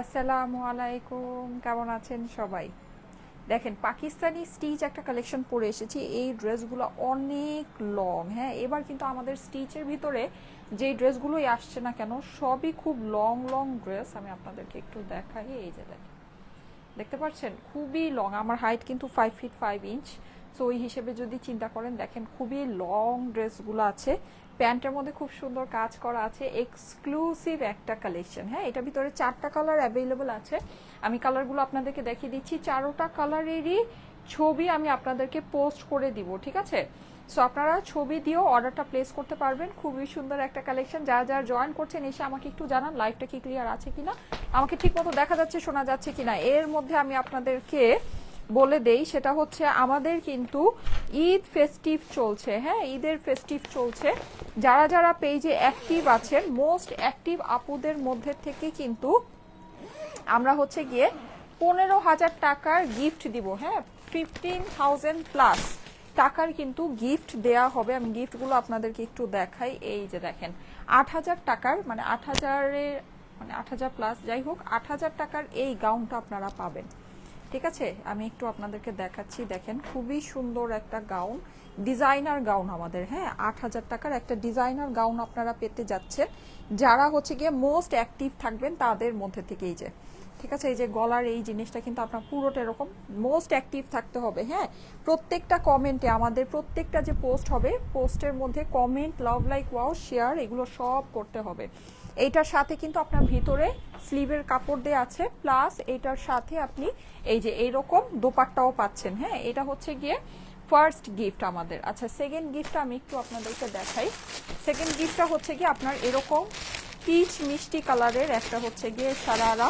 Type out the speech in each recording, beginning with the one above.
আসসালামু আলাইকুম, কেমন আছেন সবাই? দেখেন, পাকিস্তানি স্টিচ একটা কালেকশন পরে এসেছি। এই ড্রেসগুলো অনেক লং হ্যাঁ? এবার কিন্তু আমাদের স্টিচের ভিতরে যে ড্রেসগুলোই আসছে না কেন, সবই খুব লং লং ড্রেস আমি আপনাদেরকে একটু দেখাই, এই যে দেখেন। দেখতে পাচ্ছেন? খুবই লং আমার হাইট কিন্তু five feet five inch so ওই হিসেবে যদি চিন্তা করেন, দেখেন, খুবই লং ড্রেসগুলো আছে। প্যান্টের মধ্যে খুব সুন্দর কাজ করা আছে এক্সক্লুসিভ একটা কালেকশন হ্যাঁ এটার ভিতরে চারটা কালার অ্যাভেলেবল আছে। আমি কালারগুলো আপনাদেরকে দেখিয়ে দিচ্ছি। চারোটা কালারেরই ছবি আমি আপনাদেরকে পোস্ট করে দিব, ঠিক আছে? সো আপনারা ছবি দিয়েও অর্ডারটা প্লেস করতে পারবেন। খুবই সুন্দর একটা কালেকশন যারা যারা জয়েন করছেন, এসে আমাকে একটু জানান লাইভটা কি ক্লিয়ার আছে কিনা। আমাকে ঠিকমতো দেখা যাচ্ছে, শোনা যাচ্ছে কিনা। এর মধ্যে আমি আপনাদেরকে বলে দেই, সেটা হচ্ছে আমাদের কিন্তু ঈদ ফেস্টিভ চলছে হ্যাঁ ঈদের ফেস্টিভ চলছে। যারা যারা পেজে অ্যাক্টিভ আছেন মোস্ট অ্যাক্টিভ আপুদের মধ্যে থেকে কিন্তু আমরা হচ্ছে গিয়ে পনেরো হাজার টাকার গিফট দিব হ্যাঁ ফিফটিন থাউজেন্ড প্লাস টাকার কিন্তু গিফট দেয়া হবে। আমি গিফটগুলো আপনাদেরকে একটু দেখাই, এই যে দেখেন, আট হাজার টাকার মানে আট হাজারের মানে আট হাজার প্লাস যাই হোক, আট হাজার টাকার এই গাউনটা আপনারা পাবেন। ঠিক আছে? আমি একটু আপনাদেরকে দেখাচ্ছি, দেখেন। খুবই সুন্দর একটা গাউন, ডিজাইনার গাউন আমাদের হ্যাঁ? আট হাজার টাকার একটা ডিজাইনার গাউন আপনারা পেতে যাচ্ছেন। যারা হচ্ছে গিয়ে মোস্ট অ্যাক্টিভ থাকবেন তাদের মধ্যে থেকেই যে। ঠিক আছে, এই যে গলার এই জিনিসটা কিন্তু আপনার পুরোটা এরকম মোস্ট অ্যাক্টিভ থাকতে হবে হ্যাঁ? প্রত্যেকটা কমেন্টে আমাদের প্রত্যেকটা যে পোস্ট হবে পোস্টের মধ্যে comment love like wow share এগুলো সব করতে হবে। এইটার সাথে কিন্তু আপনার ভিতরে স্লিভের কাপড় দেওয়া আছে প্লাস এইটার সাথে আপনি এই যে এইরকম দোপাট্টাও পাচ্ছেন হ্যাঁ? এটা হচ্ছে গিয়ে ফার্স্ট গিফট আমাদের। আচ্ছা সেকেন্ড গিফটটা আমি একটু আপনাদেরকে দেখাই। সেকেন্ড গিফটটা হচ্ছে গিয়ে আপনার এরকম পিচ মিষ্টি কালারের একটা হচ্ছে গিয়ে সারারা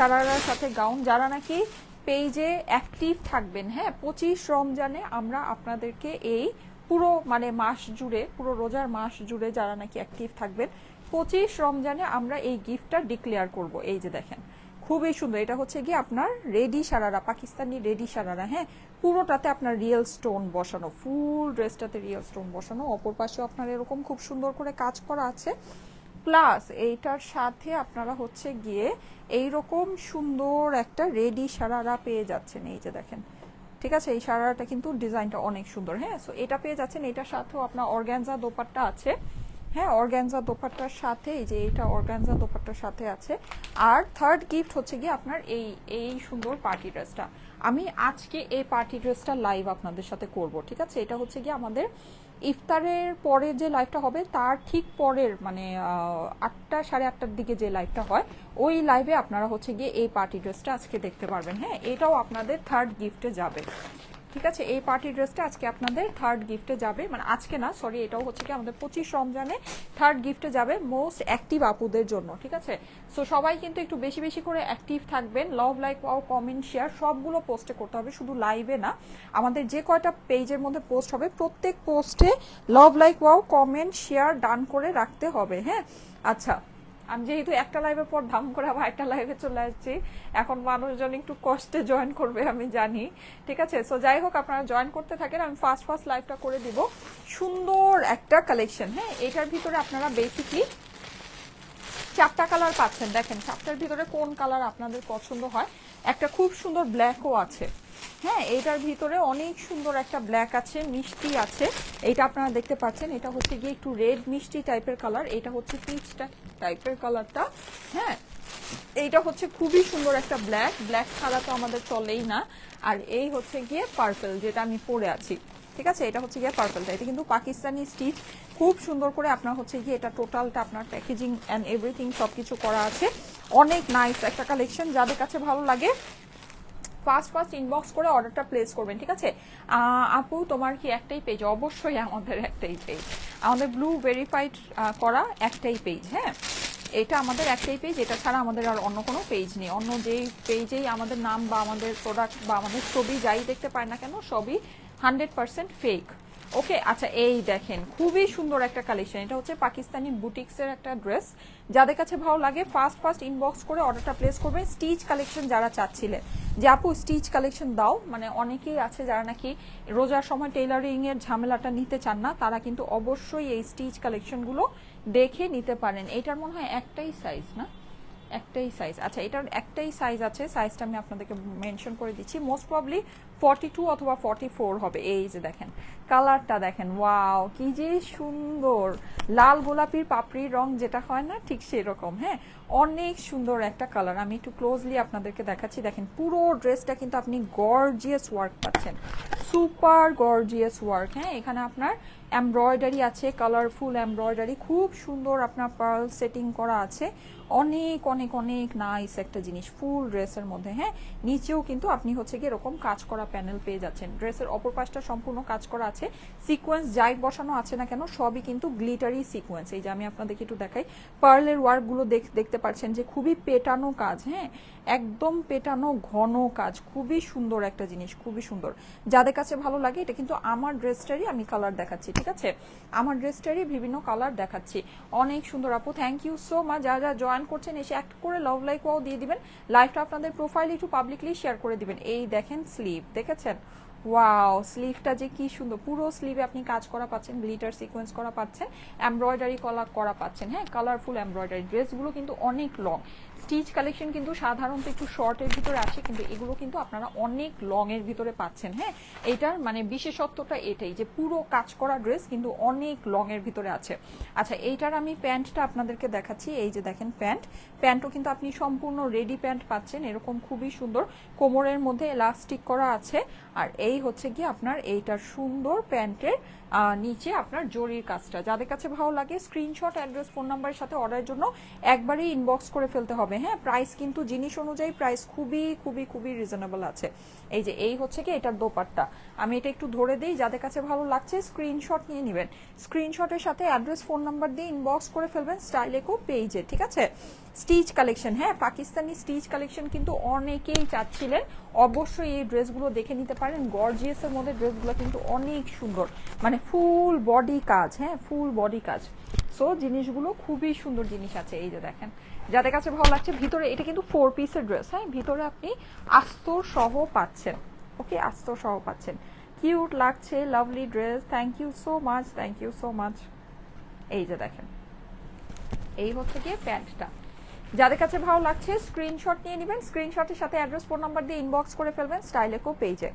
সারারার সাথে গাউন যারা নাকি পেজে অ্যাক্টিভ থাকবেন হ্যাঁ পঁচিশ রমজানে আমরা আপনাদেরকে এই পুরো মানে মাস জুড়ে, পুরো রোজার মাস জুড়ে যারা নাকি অ্যাক্টিভ থাকবেন, পঁচিশ রমজানে আমরা এই গিফটটা ডিক্লেয়ার করব। এই যে দেখেন, খুবই সুন্দর। এটা হচ্ছে গিয়ে আপনার রেডি সারারা, পাকিস্তানি রেডি সারারা হ্যাঁ পুরোটাতে আপনার রিয়েল স্টোন বসানো ফুল ড্রেসটাতে রিয়েল স্টোন বসানো, অপর পাশেও আপনার এরকম খুব সুন্দর করে কাজ করা আছে। প্লাস এইটার সাথে আপনারা হচ্ছে গিয়ে এইরকম সুন্দর একটা রেডি সারারা পেয়ে যাচ্ছেন। এই যে দেখেন, ঠিক আছে? এই সারারাটা কিন্তু ডিজাইনটা অনেক সুন্দর হ্যাঁ? সো এটা পেয়ে যাচ্ছেন। এটার সাথেও আপনার অর্গ্যানজা দোপাট্টা আছে। হ্যাঁ অর্গ্যানজা দোপাট্টার সাথে, এই যে এটা অর্গ্যানজা দোপাট্টার সাথে আছে। আর থার্ড গিফট হচ্ছে গিয়ে আপনার এই এই সুন্দর পার্টি ড্রেসটা আমি আজকে এই পার্টি ড্রেসটা লাইভ আপনাদের সাথে করব, ঠিক আছে? এটা হচ্ছে গিয়ে আমাদের ইফতারের পরে যে লাইভটা হবে, তার ঠিক পরের মানে আটটা সাড়ে আটটার দিকে যে লাইভটা হয়, ওই লাইভে আপনারা হচ্ছে গিয়ে এই পার্টি ড্রেসটা আজকে দেখতে পারবেন। হ্যাঁ এটাও আপনাদের থার্ড গিফটে যাবে। ঠিক আছে, এই পার্টি ড্রেসটা আজকে আপনাদের থার্ড গিফটে যাবে। মানে আজকে না সরি এটাও হচ্ছে কি আমাদের পঁচিশ রমজানে থার্ড গিফটে যাবে মোস্ট অ্যাক্টিভ আপুদের জন্য, ঠিক আছে? সো সবাই কিন্তু একটু বেশি বেশি করে অ্যাক্টিভ থাকবেন। Love like wow comment share সবগুলো পোস্টে করতে হবে, শুধু লাইভে না। আমাদের যে কয়টা পেজের মধ্যে পোস্ট হবে, প্রত্যেক পোস্টে love like wow comment share done করে রাখতে হবে হ্যাঁ? আচ্ছা আমি যেহেতু একটা লাইভের পর ধাম করে আবার একটা লাইভে চলে আসছি, এখন মানুষজন একটু কষ্টে জয়েন করবে, আমি জানি। ঠিক আছে? সো যাই হোক, আপনারা জয়েন করতে থাকেন, আমি ফার্স্ট ফার্স্ট লাইভটা করে দিব। সুন্দর একটা কালেকশন হ্যাঁ? এটার ভিতরে আপনারা বেসিকলি চারটা কালার পাচ্ছেন। দেখেন, চারটার ভিতরে কোন কালার আপনাদের পছন্দ হয়? একটা খুব সুন্দর ব্ল্যাকও আছে। হ্যাঁ এইটার ভিতরে অনেক সুন্দর একটা ব্ল্যাক আছে, মিষ্টি আছে। এটা আপনারা দেখতে পাচ্ছেন, এটা হচ্ছে গিয়ে একটু রেড মিষ্টি টাইপের কালার এটা হচ্ছে পিচটা টাইপের কালারটা। হ্যাঁ এইটা হচ্ছে খুবই সুন্দর একটা ব্ল্যাক। ব্ল্যাক ছাড়া তো আমাদের চলেই না। আর এই হচ্ছে গিয়ে পার্পল, যেটা আমি পরে আছি। ঠিক আছে? এটা হচ্ছে গিয়ে পার্পলটা এটা কিন্তু পাকিস্তানি স্টিচ। খুব সুন্দর করে আপনার হচ্ছে গিয়ে এটা টোটালটা আপনার প্যাকেজিং অ্যান্ড এভরিথিং সব কিছু করা আছে। অনেক নাইস একটা কালেকশন যাদের কাছে ভালো লাগে ফার্স্ট ফার্স্ট ইনবক্স করে অর্ডারটা প্লেস করবেন। ঠিক আছে? আপু, তোমার কি একটাই পেজ অবশ্যই আমাদের একটাই পেজ আমাদের ব্লু ভেরিফাইড করা একটাই পেজ হ্যাঁ? এটা আমাদের একটাই পেজ এটা ছাড়া আমাদের আর অন্য কোনো পেজ নেই। অন্য যেই পেজেই আমাদের নাম বা আমাদের প্রোডাক্ট বা আমাদের ছবি যাই দেখতে পায় না কেন, সবই হান্ড্রেড পার্সেন্ট ফেক ওকে আচ্ছা এই দেখেন, খুবই সুন্দর একটা কালেকশন এটা হচ্ছে পাকিস্তানি বুটিক্সের একটা ড্রেস যাদের কাছে ভালো লাগে ফার্স্ট ফার্স্ট ইনবক্স করে অর্ডারটা প্লেস করবেন। স্টিচ কালেকশন যারা চাচ্ছিলেন যে আপু স্টিচ কালেকশন দাও। মানে অনেকেই আছে যারা নাকি রোজার সময় টেইলারিং এর ঝামেলাটা নিতে চান না, তারা কিন্তু অবশ্যই এই স্টিচ কালেকশনগুলো দেখে নিতে পারেন। এটার মনে হয় একটাই সাইজ না? একটাই সাইজ আচ্ছা এটার একটাই সাইজ আছে। সাইজটা আমি আপনাদেরকে মেনশন করে দিচ্ছি। মোস্ট প্রবলি ফর্টি টু অথবা ফর্টি ফোর হবে। এই যে দেখেন, কালারটা দেখেন, ওয়াও, কি যে সুন্দর। লাল গোলাপির পাপড়ির রং যেটা হয় না, ঠিক সেরকম হ্যাঁ? অনেক সুন্দর একটা কালার। আমি একটু ক্লোজলি আপনাদেরকে দেখাচ্ছি। দেখেন, পুরো ড্রেসটা কিন্তু আপনি গর্জিয়াস ওয়ার্ক পাচ্ছেন। সুপার গর্জিয়াস ওয়ার্ক হ্যাঁ? এখানে আপনার এমব্রয়ডারি আছে কালারফুল এমব্রয়ডারি খুব সুন্দর আপনার পার্ল সেটিং করা আছে। অনেক অনেক অনেক নাইস একটা জিনিস ফুল ড্রেসের মধ্যে হ্যাঁ? নিচেও কিন্তু আপনি হচ্ছে কি এরকম কাজ করা প্যানেল পেয়ে যাচ্ছেন। ড্রেসের অপর পাশটা সম্পূর্ণ কাজ করা আছে। সিকোয়েন্স যাই বসানো আছে না কেন, সবই কিন্তু গ্লিটারি সিকোয়েন্স। এই যে আমি আপনাদেরকে একটু দেখাই, পার্লের ওয়ার্কগুলো দেখতে পাচ্ছেন যে খুবই পেটানো কাজ হ্যাঁ? একদম পেটানো, ঘন কাজ। খুবই সুন্দর একটা জিনিস, খুবই সুন্দর। যাদের কাছে ভালো লাগে, এটা কিন্তু আমার ড্রেসটারই আমি কালার দেখাচ্ছি, ঠিক আছে? আমার ড্রেসটারই বিভিন্ন কালার দেখাচ্ছি। অনেক সুন্দর আপু থ্যাংক ইউ সো মাচ যারা যারা জয়েন করছেন, এসে এক করে লাভ লাইক ওয়াও দিয়ে দিবেন। লাইভটা আপনাদের প্রোফাইল একটু পাবলিকলি শেয়ার করে দিবেন। এই দেখেন স্লিভ দেখেছেন? ওয়াও স্লিভটা যে কি সুন্দর। পুরো স্লিভে আপনি কাজ করা পাচ্ছেন গ্লিটার সিকোয়েন্স করা পাচ্ছেন এমব্রয়ডারি কলা করা পাচ্ছেন। হ্যাঁ কালারফুল এমব্রয়ডারি ড্রেসগুলো কিন্তু অনেক লং স্টিচ কালেকশন কিন্তু সাধারণত একটু শর্টের ভিতরে আসে, কিন্তু এগুলো কিন্তু আপনারা অনেক লং এর ভিতরে পাচ্ছেন হ্যাঁ? এটার মানে বিশেষত্বটা এটাই যে পুরো কাজ করা ড্রেস কিন্তু অনেক লং এর ভিতরে আছে। আচ্ছা এইটার আমি প্যান্টটা আপনাদেরকে দেখাচ্ছি। এই যে দেখেন প্যান্ট, প্যান্টও কিন্তু আপনি সম্পূর্ণ রেডি প্যান্ট পাচ্ছেন, এরকম খুবই সুন্দর। কোমরের মধ্যে এলাস্টিক করা আছে, আর এই হচ্ছে কি আপনার এইটার সুন্দর প্যান্টের নিচে আপনার জরির কাজটা। যাদের কাছে ভালো লাগে স্ক্রিনশট অ্যাড্রেস ফোন নাম্বারের সাথে অর্ডারের জন্য একবারই ইনবক্স করে ফেলতে হবে। হ্যাঁ প্রাইস কিন্তু জিনিস অনুযায়ী প্রাইস খুবই খুবই খুবই রিজনেবল আছে। এই যে এই হচ্ছে কি এটার দোপাট্টা। আমি এটা একটু ধরে দিই, যাদের কাছে ভালো লাগছে স্ক্রিনশট নিয়ে নেবেন। স্ক্রিনশটের সাথে অ্যাড্রেস ফোন নাম্বার দিয়ে ইনবক্স করে ফেলবেন স্টাইলেকো পেজে ঠিক আছে? স্টিচ কালেকশন হ্যাঁ পাকিস্তানি স্টিচ কালেকশন কিন্তু অনেকেই চাচ্ছিলেন অবশ্যই এই ড্রেসগুলো দেখে নিতে পারেন। গর্জিয়াসের মধ্যে ড্রেসগুলো কিন্তু অনেক সুন্দর। মানে ফুল বডি কাজ হ্যাঁ ফুল বডি কাজ। সো জিনিসগুলো খুবই সুন্দর জিনিস আছে, এই যে দেখেন। যাদের কাছে ভালো লাগছে, ভিতরে এটা কিন্তু ফোর পিসের ড্রেস হ্যাঁ? ভিতরে আপনি আস্তর সহ পাচ্ছেন ওকে আস্তর সহ পাচ্ছেন। কিউট লাগছে lovely dress thank you so much thank you so much এই যে দেখেন, এই হচ্ছে গিয়ে প্যান্টটা। যাদের কাছে ভালো লাগছে স্ক্রিনশট নিয়ে নেবেন স্ক্রিনশটের সাথে অ্যাড্রেস ফোন নাম্বার দিয়ে ইনবক্স করে ফেলবেন স্টাইলেকো পেজে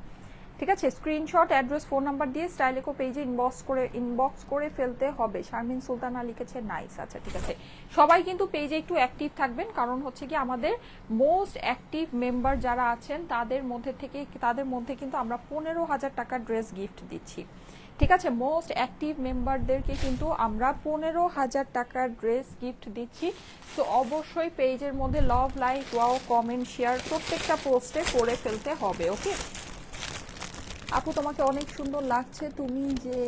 ঠিক আছে? স্ক্রিনশট অ্যাড্রেস ফোন নাম্বার দিয়ে স্টাইলেকো পেজে ইনবক্স করে ইনবক্স করে ফেলতে হবে। শারমিন সুলতানা লিখেছে নাইস আচ্ছা ঠিক আছে। সবাই কিন্তু পেজে একটু অ্যাক্টিভ থাকবেন, কারণ হচ্ছে কি আমাদের মোস্ট অ্যাক্টিভ মেম্বার যারা আছেন, তাদের মধ্যে থেকে, তাদের মধ্যে কিন্তু আমরা পনেরো হাজার টাকার ড্রেস গিফট দিচ্ছি। ঠিক আছে? মোস্ট অ্যাক্টিভ মেম্বারদেরকে কিন্তু আমরা পনেরো হাজার টাকার ড্রেস গিফট দিচ্ছি। তো অবশ্যই পেজের মধ্যে love like wow comment share প্রত্যেকটা পোস্টে করে ফেলতে হবে ওকে আপু, তোমাকে অনেক সুন্দর লাগছে। তুমি যে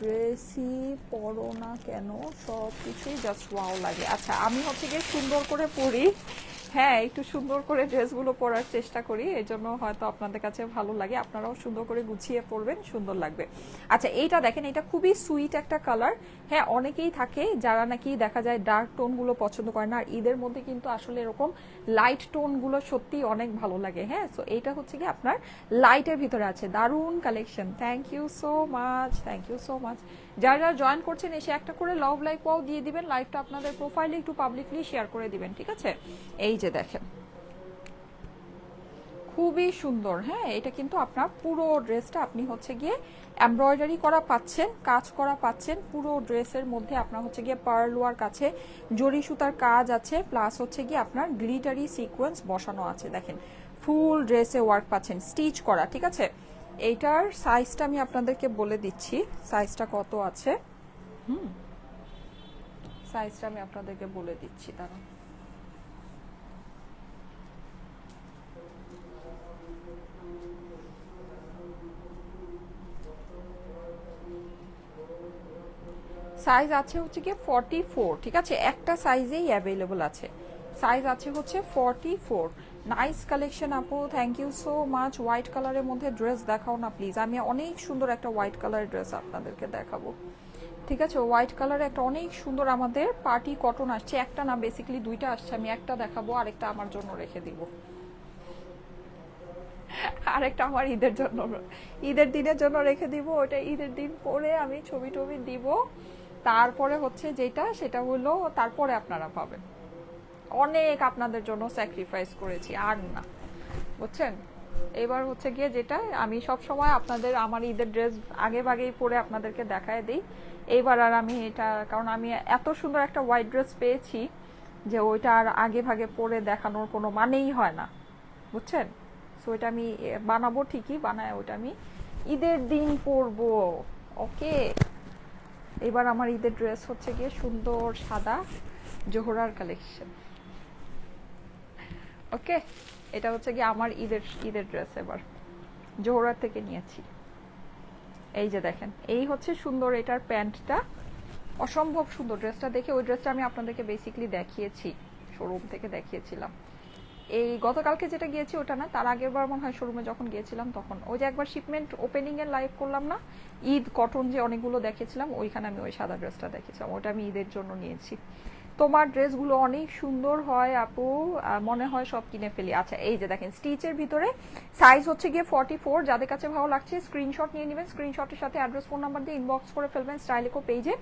ড্রেসই পরো না কেন সব কিছুই জাস্ট ওয়াও লাগে। আচ্ছা আমি হচ্ছে গিয়ে সুন্দর করে পরি। হ্যাঁ একটু সুন্দর করে ড্রেসগুলো পরার চেষ্টা করি এই জন্য হয়তো আপনাদের কাছে ভালো লাগে, আপনারাও সুন্দর করে গুছিয়ে পরবেন, সুন্দর লাগবে। আচ্ছা এইটা দেখেন, এটা খুবই সুইট একটা কালার হ্যাঁ অনেকেই থাকে যারা নাকি দেখা যায় ডার্ক টোনগুলো পছন্দ করে না, আর ঈদের মধ্যে কিন্তু আসলে এরকম লাইট টোনগুলো সত্যি অনেক ভালো লাগে হ্যাঁ? সো এইটা হচ্ছে কি আপনার লাইটের ভিতরে আছে, দারুণ collection thank you so much thank you so much যারা যারা জয়েন করছেন, এসে একটা করে লাভ লাইক পাও দিয়ে দিবেন লাইভটা আপনাদের প্রোফাইলে একটু পাবলিকলি শেয়ার করে দিবেন, ঠিক আছে? যে দেখেন। খুবই সুন্দর হ্যাঁ? এটা কিন্তু আপনার পুরো ড্রেসটা আপনি হচ্ছে গিয়ে এমব্রয়ডারি করা পাচ্ছেন, কাজ করা পাচ্ছেন, পুরো ড্রেসের মধ্যে আপনার হচ্ছে গিয়ে পার্লোয়ার কাছে জরি সুতার কাজ আছে প্লাস হচ্ছে গিয়ে আপনার গ্লিটারি সিকোয়েন্স বসানো আছে, দেখেন। ফুল ড্রেসে ওয়ার্ক পাচ্ছেন স্টিচ করা, ঠিক আছে? এইটার সাইজটা আমি আপনাদেরকে বলে দিচ্ছি সাইজটা কত আছে? হুম। সাইজটা আমি আপনাদেরকে বলে দিচ্ছি, দাঁড়ান। সাইজ আছে হচ্ছে কি ফর্টি ফোর ঠিক আছে? একটা সাইজেই অ্যাভেলেবল আছে। সাইজ আছে হচ্ছে ফর্টি ফোর নাইস কালেকশন আপু thank you so much white কালারের মধ্যে ড্রেস দেখাও না প্লিজ আমি অনেক সুন্দর একটা হোয়াইট কালারের ড্রেস আপনাদেরকে দেখাবো। ঠিক আছে? হোয়াইট কালারে একটা অনেক সুন্দর আমাদের পার্টি কটন আসছে। একটা না বেসিক্যালি দুইটা আসছে। আমি একটা দেখাবো, আরেকটা আমার জন্য রেখে দিব। আরেকটা আমার ঈদের জন্য, ঈদের দিনের জন্য রেখে দিব। ওটা ঈদের দিন পরে আমি ছবি টবি দিব। তারপরে হচ্ছে যেটা, সেটা হলো তারপরে আপনারা পাবেন। অনেক আপনাদের জন্য স্যাক্রিফাইস করেছি, আর না। বুঝছেন? এবার হচ্ছে গিয়ে যেটা, আমি সব সময় আপনাদের, আমার ঈদের ড্রেস আগে ভাগেই পরে আপনাদেরকে দেখায় দিই। এইবার আর আমি এটা, কারণ আমি এত সুন্দর একটা হোয়াইট ড্রেস পেয়েছি যে ওইটা আর আগে ভাগে পরে দেখানোর কোনো মানেই হয় না। বুঝছেন? সো এটা আমি বানাবো ঠিকই, বানায় ওটা আমি ঈদের দিন পরবো। ওকে এবার আমার ঈদের ড্রেস হচ্ছে গিয়ে সুন্দর সাদা জোহরার কালেকশন ওকে এটা হচ্ছে গিয়ে আমার ঈদের ঈদের ড্রেস এবার। জোহরার থেকে নিয়েছি। এই যে দেখেন, এই হচ্ছে সুন্দর এটার প্যান্টটা। অসম্ভব সুন্দর ড্রেসটা দেখে, ওই ড্রেসটা আমি আপনাদেরকে বেসিকলি দেখিয়েছি শোরুম থেকে দেখিয়েছিলাম। এই গতকালকে যেটা গিয়েছি ওটা না, তার আগের বার মনে হয় শোরুমে যখন গিয়েছিলাম তখন। ওই যে একবার শিপমেন্ট ওপেনিং এর লাইভ করলাম না, ঈদ কটন যে অনেকগুলো দেখেছিলাম, ওইখানে আমি ওই সাদা ড্রেসটা দেখেছিলাম। ওটা আমি ঈদের জন্য নিয়েছি। তোমার ড্রেসগুলো অনেক সুন্দর হয় আপু মনে হয় সব কিনে ফেলি। আচ্ছা এই যে দেখেন, স্টিচের ভিতরে সাইজ হচ্ছে গিয়ে ফর্টি ফোর যাদের কাছে ভালো লাগছে স্ক্রিনশট নিয়ে নেবেন স্ক্রিনশটের সাথে অ্যাড্রেস ফোন নাম্বার দিয়ে ইনবক্স করে ফেলবেন স্টাইলিকো পেজে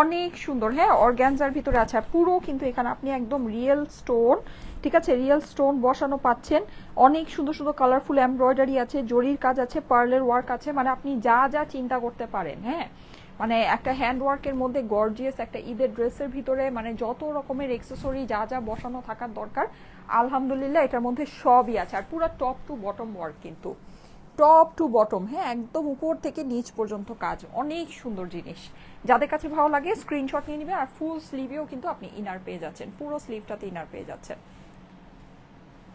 অনেক সুন্দর হ্যাঁ অর্গ্যানজার ভিতরে আছে পুরো কিন্তু এখানে আপনি একদম রিয়েল স্টোন ঠিক আছে রিয়েল স্টোন বসানো পাচ্ছেন। অনেক সুন্দর সুন্দর কালারফুল এমব্রয়ডারি আছে, জরির কাজ আছে পার্লের ওয়ার্ক আছে মানে আপনি যা যা চিন্তা করতে পারেন হ্যাঁ। মানে একটা হ্যান্ড ওয়ার্কের মধ্যে গর্জিয়াস একটা ঈদের ড্রেসের ভিতরে মানে যত রকমের এক্সেসরি যা যা বসানো থাকার দরকার, আলহামদুলিল্লাহ এটার মধ্যে সবই আছে। আর পুরো টপ টু বটম ওয়ার্ক কিন্তু। টপ টু বটম হ্যাঁ একদম উপর থেকে নিচ পর্যন্ত কাজ। অনেক সুন্দর জিনিস। যাদের কাছে ভালো লাগে স্ক্রিনশট নিয়ে নেবে। আর ফুল স্লিভেও কিন্তু আপনি ইনার পেয়ে যাচ্ছেন। পুরো স্লিভটাতে ইনার পেয়ে যাচ্ছেন।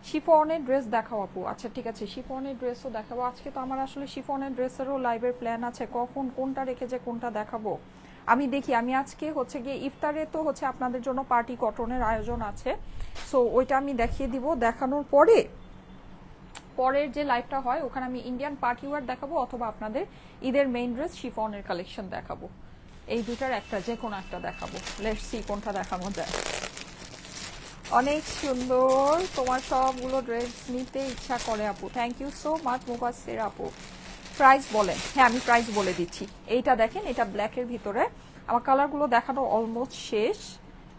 শিফনের ড্রেস দেখাও আপু। আচ্ছা ঠিক আছে, শিফনের ড্রেসও দেখাবো। আজকে তো আমার আসলে শিফনের ড্রেসেরও লাইভের প্ল্যান আছে। কখন কোনটা রেখে যে কোনটা দেখাবো? আমি দেখি, আমি আজকে হচ্ছে গিয়ে ইফতারে তো হচ্ছে আপনাদের জন্য পার্টি কটনের আয়োজন আছে। সো ওইটা আমি দেখিয়ে দিব। দেখানোর পরে, পরের যে লাইভটা হয়, ওখানে আমি ইন্ডিয়ান পার্টি ওয়ার দেখাবো অথবা আপনাদের ঈদের মেইন ড্রেস শিফনের কালেকশন দেখাবো। এই দুটার একটা যে কোনো একটা দেখাবো। লেটস সি কোনটা দেখানো যায়। অনেক সুন্দর। তোমার সবগুলো ড্রেস নিতে ইচ্ছা করে আপু। Thank you so much Mubashir আপু। প্রাইস বলেন। হ্যাঁ আমি প্রাইস বলে দিচ্ছি। এইটা দেখেন, এটা ব্ল্যাকের ভিতরে। আমার কালারগুলো দেখানো অলমোস্ট শেষ।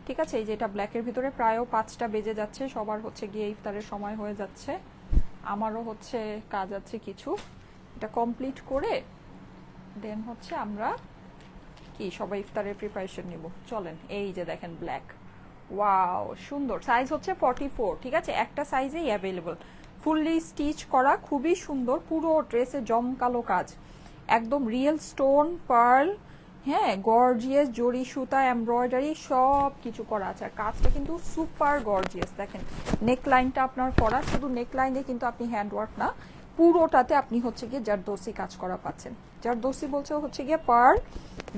ঠিক আছে? এই যে এটা ব্ল্যাকের ভিতরে, প্রায়ও পাঁচটা বেজে যাচ্ছে। সবার হচ্ছে গিয়ে ইফতারের সময় হয়ে যাচ্ছে। আমারও হচ্ছে কাজ আছে কিছু। এটা কমপ্লিট করে দেন হচ্ছে আমরা কি সবাই ইফতারের প্রিপারেশন নিব। চলেন, এই যে দেখেন ব্ল্যাক ওয়াও সুন্দর। সাইজ হচ্ছে ফর্টি ফোর ঠিক আছে? একটা সাইজেই অ্যাভেলেবল ফুললি স্টিচ করা খুবই সুন্দর, পুরো ড্রেসে জমকালো কাজ। একদম রিয়েল স্টোন পার্ল হ্যাঁ গর্জিয়াস জরি সুতা এমব্রয়ডারি সব কিছু করা আছে। আর কাজটা কিন্তু সুপার গর্জিয়াস দেখেন নেক লাইনটা আপনার করা, শুধু নেক লাইনে কিন্তু আপনি হ্যান্ড ওয়ার্ক না, পুরোটাতে আপনি হচ্ছে গিয়ে জারদোসি কাজ করা পাচ্ছেন। জারদোসি বলছে হচ্ছে গিয়ে পার্ল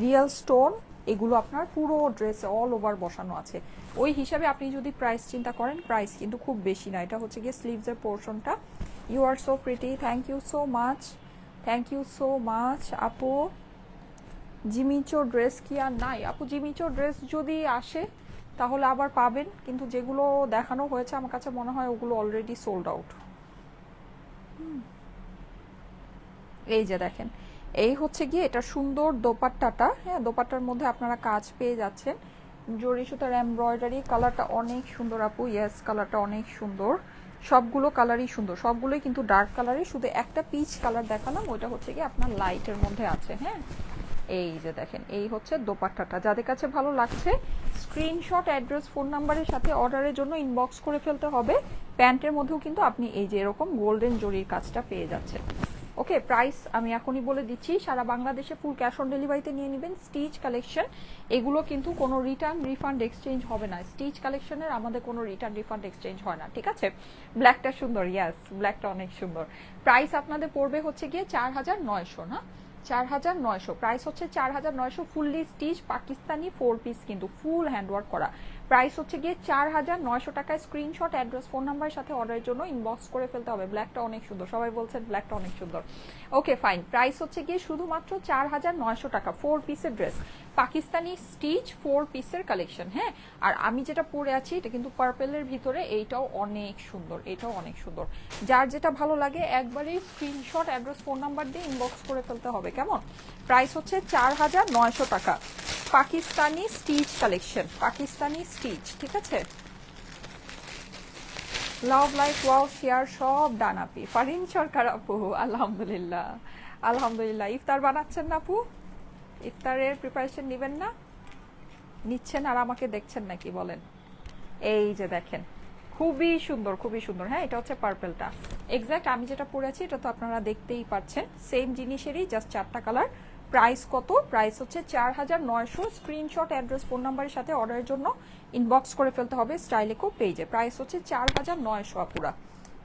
রিয়েল স্টোন এগুলো আপনার পুরো ড্রেসে অল ওভার বসানো আছে। ওই হিসাবে আপনি যদি প্রাইস চিন্তা করেন প্রাইস কিন্তু খুব বেশি না। এটা হচ্ছে গিয়ে স্লিভসের পোর্শনটা you are so pretty thank you so much thank you so much আপু। জিমিচো ড্রেস কি আর নাই? আপু জিমিচো ড্রেস যদি আসে, তাহলে আবার পাবেন। কিন্তু যেগুলো দেখানো হয়েছে, আমার কাছে মনে হয় ওগুলো অলরেডি সোল্ড আউট এই যে দেখেন। এই হচ্ছে গিয়ে এটা সুন্দর দোপাট্টাটা। হ্যাঁ দোপাট্টার মধ্যে আপনারা কাজ পেয়ে যাচ্ছেন। জরি সুতার এমব্রয়ডারি কালারটা অনেক সুন্দর আপু। ইয়েস কালারটা অনেক সুন্দর। সবগুলো কালারই সুন্দর। সবগুলোই কিন্তু ডার্ক কালারই শুধু একটা পিচ কালার দেখালাম, ওইটা হচ্ছে গিয়ে আপনার লাইটের মধ্যে আছে। হ্যাঁ এই যে দেখেন, এই হচ্ছে দোপাট্টাটা। যাদের কাছে ভালো লাগছে স্ক্রিনশট অ্যাড্রেস ফোন নাম্বারের সাথে অর্ডারের জন্য ইনবক্স করে ফেলতে হবে। প্যান্টের মধ্যেও কিন্তু আপনি এই যে এরকম গোল্ডেন জরির কাজটা পেয়ে যাচ্ছেন। ওকে প্রাইস আমি এখনই বলে দিচ্ছি, সারা বাংলাদেশে ফুল ক্যাশ অন ডেলিভারিতে নিয়ে নেবেন। স্টিচ কালেকশন এগুলো কিন্তু কোনো রিটার্ন রিফান্ড এক্সচেঞ্জ হবে না। স্টিচ কালেকশনের আমাদের কোনো রিটার্ন রিফান্ড এক্সচেঞ্জ হয় না, ঠিক আছে? ব্ল্যাকটা সুন্দর ইয়াস ব্ল্যাকটা অনেক সুন্দর। প্রাইস আপনাদের পড়বে হচ্ছে গিয়ে চার হাজার নয়শো, না? চার হাজার নয়শো। প্রাইস হচ্ছে চার হাজার নয়শো fully stitch Pakistani four piece কিন্তু ফুল হ্যান্ডওয়ার্ক করা। প্রাইস হচ্ছে গিয়ে চার হাজার নয়শো টাকায় স্ক্রিনশট অ্যাড্রেস ফোন নাম্বারের সাথে অর্ডারের জন্য ইনবক্স করে ফেলতে হবে। ব্ল্যাকটা অনেক সুন্দর। সবাই বলছেন ব্ল্যাকটা অনেক সুন্দর। ওকে ফাইন প্রাইস হচ্ছে গিয়ে শুধুমাত্র চার হাজার নয়শো টাকা ফোর পিসের ড্রেস পাকিস্তানি স্টিচ ফোর পিসের কালেকশন হ্যাঁ? আর আমি যেটা পরে আছি, এটা কিন্তু পার্পেলের ভিতরে, এইটাও অনেক সুন্দর, এটাও অনেক সুন্দর। যার যেটা ভালো লাগে, একবারেই স্ক্রিনশট অ্যাড্রেস ফোন নাম্বার দিয়ে ইনবক্স করে ফেলতে হবে, কেমন? প্রাইস হচ্ছে চার হাজার নয়শো টাকা। Pakistani stitch collection Pakistani stitch ঠিক আছে? লাভ লাইক ওয়াও শেয়ার সব ডান আপি ফারিন সরকার আপু, আলহামদুলিল্লাহ। আলহামদুলিল্লাহ, ইফতার বানাচ্ছেন না আপু? ইফতারের প্রিপারেশন নেবেন না? নিচ্ছেন আর আমাকে দেখছেন নাকি, বলেন। এই যে দেখেন, খুবই সুন্দর খুবই সুন্দর। হ্যাঁ এটা হচ্ছে পার্পেলটা এক্স্যাক্ট আমি যেটা পরেছি এটা তো আপনারা দেখতেই পাচ্ছেন। সেম জিনিসেরই জাস্ট চারটা কালার প্রাইস কত? প্রাইস হচ্ছে চার হাজার নয়শো স্ক্রিনশট অ্যাড্রেস ফোন নাম্বারের সাথে অর্ডারের জন্য। ইনবক্স করে ফেলতে হবে স্টাইলেকো পেজে প্রাইস হচ্ছে চার হাজার নয়শো আপুরা।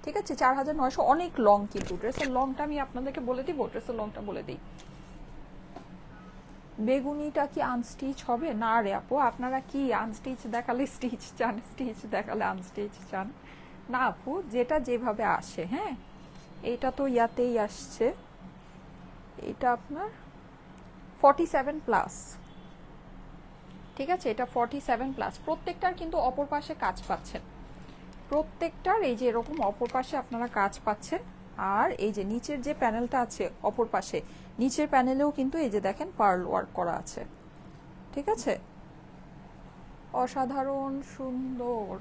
ঠিক আছে? চার হাজার নয়শো অনেক লং কিন্তু। ড্রেসের লংটা আমি আপনাদেরকে বলে দিব ড্রেসের লংটা বলে দিই। বেগুনিটা কি আনস্টিচ হবে? না রে আপু, আপনারা কি আনস্টিচ দেখালে স্টিচ চান? স্টিচ দেখালে আনস্টিচ চান? না আপু, যেটা যেভাবে আসে হ্যাঁ? এটা তো ইয়াতেই আসছে। এটা আপনার ফর্টি সেভেন প্লাস ঠিক আছে? এটা ফর্টি সেভেন প্লাস প্রত্যেকটার কিন্তু অপর পাশে কাজ পাচ্ছেন। প্রত্যেকটার এই যে এরকম অপর পাশে আপনারা কাজ পাচ্ছেন। আর এই যে নিচের যে প্যানেলটা আছে অপর পাশে, নিচের প্যানেলেও কিন্তু এই যে দেখেন পার্ল ওয়ার্ক করা আছে। ঠিক আছে? অসাধারণ, সুন্দর।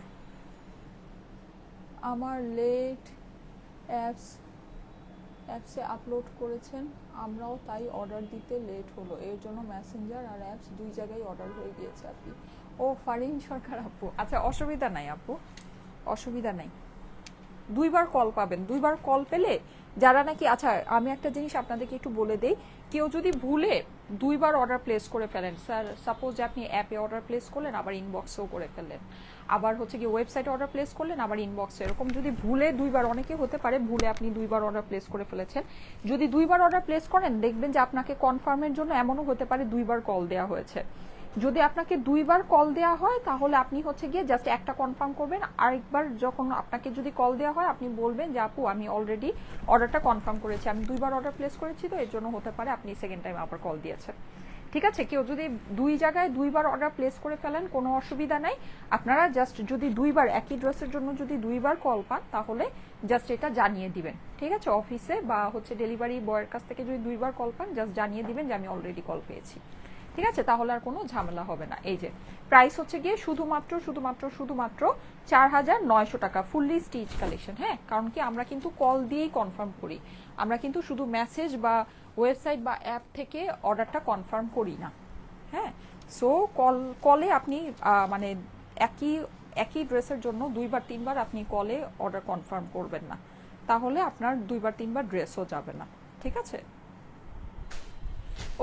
আমার লেট অ্যাপস অ্যাপসে আপলোড করেছেন। আমরাও তাই অর্ডার দিতে লেট হলো। এর জন্য মেসেঞ্জার আর অ্যাপস দুই জায়গায় অর্ডার হয়ে গিয়েছে আপনি ও, ফারিন সরকার আপু। আচ্ছা অসুবিধা নাই আপু। অসুবিধা নাই। দুইবার কল পাবেন। দুইবার কল পেলে যারা নাকি আচ্ছা আমি একটা জিনিস আপনাদেরকে একটু বলে দেই। কেউ যদি ভুলে দুইবার অর্ডার প্লেস করে ফেলেন। স্যার সাপোজ যে আপনি অ্যাপে অর্ডার প্লেস করলেন, আবার ইনবক্সেও করে ফেললেন। আবার হচ্ছে কি ওয়েবসাইটে অর্ডার প্লেস করলেন, আবার ইনবক্সে এরকম যদি ভুলে দুইবার, অনেকে হতে পারে ভুলে আপনি দুইবার অর্ডার প্লেস করে ফেলেছেন। যদি দুইবার অর্ডার প্লেস করেন, দেখবেন যে আপনাকে কনফার্মের জন্য এমনও হতে পারে দুইবার কল দেওয়া হয়েছে। যদি আপনাকে দুইবার কল দেওয়া হয়, তাহলে আপনি হচ্ছে গিয়ে জাস্ট একটা কনফার্ম করবেন। আরেকবার যখন আপনাকে যদি কল দেওয়া হয়, আপনি বলবেন যে, আপু, আমি অলরেডি অর্ডারটা কনফার্ম করেছি। আমি দুইবার অর্ডার প্লেস করেছি তো, এর জন্য হতে পারে আপনি সেকেন্ড টাইম আবার কল দিয়েছেন। ঠিক আছে? কেউ যদি দুই জায়গায় দুইবার অর্ডার প্লেস করে ফেলেন, কোনো অসুবিধা নাই। আপনারা জাস্ট যদি দুইবার, একই ড্রেসের জন্য যদি দুইবার কল পান, তাহলে জাস্ট এটা জানিয়ে দিবেন। ঠিক আছে? অফিসে বা হচ্ছে ডেলিভারি বয়ের কাছ থেকে যদি দুইবার কল পান জাস্ট জানিয়ে দিবেন যে, আমি অলরেডি কল পেয়েছি। ঠিক আছে? তাহলে আর কোনো ঝামেলা হবে না। এই যে প্রাইস হচ্ছে গিয়ে শুধুমাত্র শুধুমাত্র শুধুমাত্র চার হাজার নয়শো টাকা ফুললি স্টিচ কালেকশন হ্যাঁ? কারণ কি আমরা কিন্তু কল দিয়েই কনফার্ম করি। আমরা কিন্তু শুধু মেসেজ বা ওয়েবসাইট বা অ্যাপ থেকে অর্ডারটা কনফার্ম করি না হ্যাঁ? সো কল কলে আপনি মানে একই একই ড্রেসের জন্য দুইবার, তিনবার আপনি কলে অর্ডার কনফার্ম করবেন না। তাহলে আপনার দুইবার, তিনবার ড্রেসও যাবে না। ঠিক আছে?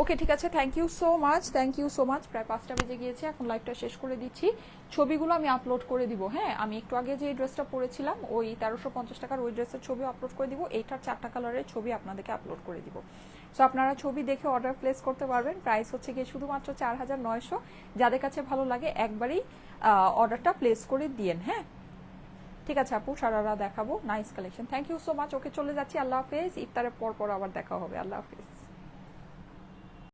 ওকে ঠিক আছে thank you so much thank you so much প্রায় পাঁচটা বেজে গিয়েছে, এখন লাইভটা শেষ করে দিচ্ছি। ছবিগুলো আমি আপলোড করে দিব হ্যাঁ? আমি একটু আগে যে ড্রেসটা পরেছিলাম, ওই তেরোশো পঞ্চাশ টাকার ওই ড্রেসের ছবি আপলোড করে দিব, এইটার চারটা কালারের ছবি আপনাদেরকে আপলোড করে দিব। সো আপনারা ছবি দেখে অর্ডার প্লেস করতে পারবেন। প্রাইস হচ্ছে গিয়ে শুধুমাত্র চার হাজার নয়শো। যাদের কাছে ভালো লাগে, একবারেই অর্ডারটা প্লেস করে দিয়েন হ্যাঁ? ঠিক আছে আপু, সারারা দেখাবো। Nice collection thank you so much okay চলে যাচ্ছি। আল্লাহ হাফেজ। ইফতারের পর পর আবার দেখা হবে। আল্লাহ হাফেজ।